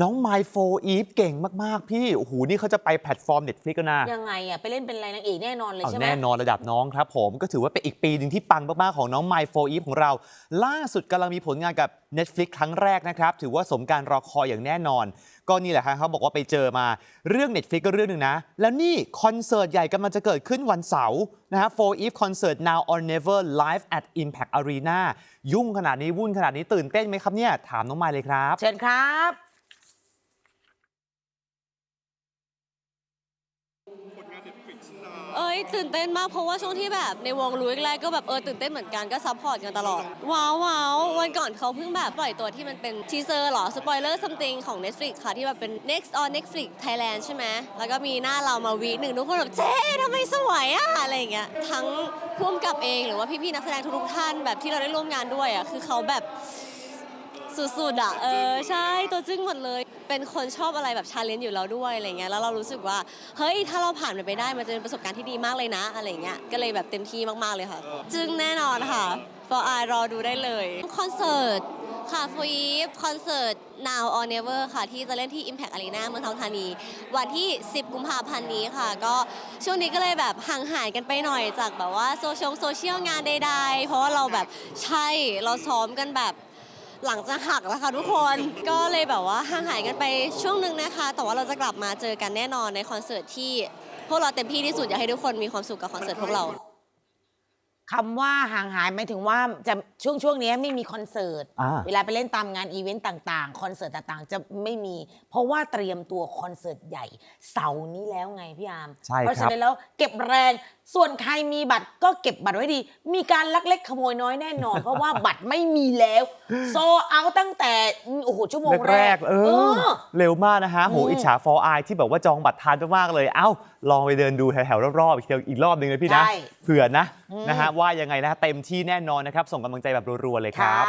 น้อง My 4 Eve เก่งมาก ๆ พี่ โอ้โห นี่เขาจะไปแพลตฟอร์ม Netflix กันนะ ยังไงอะ ไปเล่นเป็นอะไรนางเอกแน่นอนเลยเอาใช่ไหม แน่นอนระดับน้องครับผม ก็ถือว่าเป็นอีกปีหนึ่งที่ปังมาก ๆ ของน้อง My 4 Eve ของเรา ล่าสุดกำลังมีผลงานกับ Netflix ครั้งแรกนะครับ ถือว่าสมการรอคอยอย่างแน่นอน ก็นี่แหละครับเขาบอกว่าไปเจอมาเรื่อง Netflix ก็เรื่องหนึ่งนะ แล้วนี่คอนเสิร์ตใหญ่กำลังจะเกิดขึ้นวันเสาร์นะฮะ4 Eve Concert Now or Never Live at Impact Arena ยุ่งขนาดนี้วุ่นขนาดนี้ตื่นเต้นไหมครับเนี่ยถามน้องมายเลยครับ เชิญครับ เอ้ยตื่นเต้นมากเพราะว่าช่วงที่แบบในวงรู้แรกก็แบบเออตื่นเต้นเหมือนกันก็ซัพพอร์ตกันตลอด ว้าวว้าววันก่อนเขาเพิ่งแบบปล่อยตัวที่มันเป็นทีเซอร์หรอสปอยเลอร์ something ของ Netflix ค่ะที่แบบเป็น next on Netflix Thailand ใช่ไหมแล้วก็มีหน้าเรามาวีหนึ่งทุกคนแบบเจ๊ทำไมสวยอะอะไรอย่างเงี้ยทั้งพุ่มกับเองหรือว่าพี่ๆนักแสดงทุกๆท่านแบบที่เราได้ร่วมงานด้วยอะคือเขาแบบ สุดๆอะเออใช่ตัวจึ้งหมดเลย เป็นคนชอบอะไรแบบชาเลนจ์อยู่แล้วด้วยอะไรเงี้ยแล้วเรารู้สึกว่าเฮ้ยถ้าเราผ่านมันไปได้มันจะเป็นประสบการณ์ที่ดีมากเลยนะอะไรเงี้ยก็เลยแบบเต็มที่มากๆเลยค่ะ จึ้งแน่นอนค่ะ for I รอดูได้เลยคอนเสิร์ตค่ะ for Eve คอนเสิร์ต now or never ค่ะ ที่จะเล่นที่ Impact Arena เมืองทองธานี วันที่ 10 กุมภาพันธ์นี้ค่ะ ก็ช่วงนี้ก็เลยแบบห่างหายกันไปหน่อยจากแบบว่าโซเชียลโซเชียลงานใดๆ เพราะว่าเราแบบใช่เราซ้อมกันแบบ หลังจะหักแล้วค่ะทุกคน ก็เลยแบบว่าห่างหายกันไปช่วงหนึ่งนะคะ แต่ว่าเราจะกลับมาเจอกันแน่นอนในคอนเสิร์ตที่พวกเราเต็มที่ที่สุดอยากให้ทุกคนมีความสุขกับคอนเสิร์ตพวกเรา คำว่าห่างหายหมายถึงว่าจะช่วงช่วงนี้ไม่มีคอนเสิร์ต อ่า เวลาไปเล่นตามงานอีเวนต์ต่างๆ คอนเสิร์ตต่างๆ จะไม่มี เพราะว่าเตรียมตัวคอนเสิร์ตใหญ่เสาร์นี้แล้วไงพี่อาร์มใช่ครับ เพราะฉะนั้นแล้วเก็บแรง ส่วนใครมีบัตรก็เก็บบัตรไว้ดี มีการลักเล็กขโมยน้อยแน่นอน เพราะว่าบัตรไม่มีแล้วโซเอาตั้งแต่โอ้โหชั่วโมงแรแรกกๆเอออ เร็วมากนะฮะโหอืมอิจฉาฟอร์ไอที่แบบว่าจองบัตรทานมากๆเลย เอ้า ลองไปเดินดูแถวๆรอบๆอีกทีอีกรอบหนึ่งเลยพี่นะ ใช่ เผื่อนะอืมนะฮะว่ายังไงนะเต็มที่แน่นอนนะครับ ส่งกำลังใจแบบรัวๆเลยครับ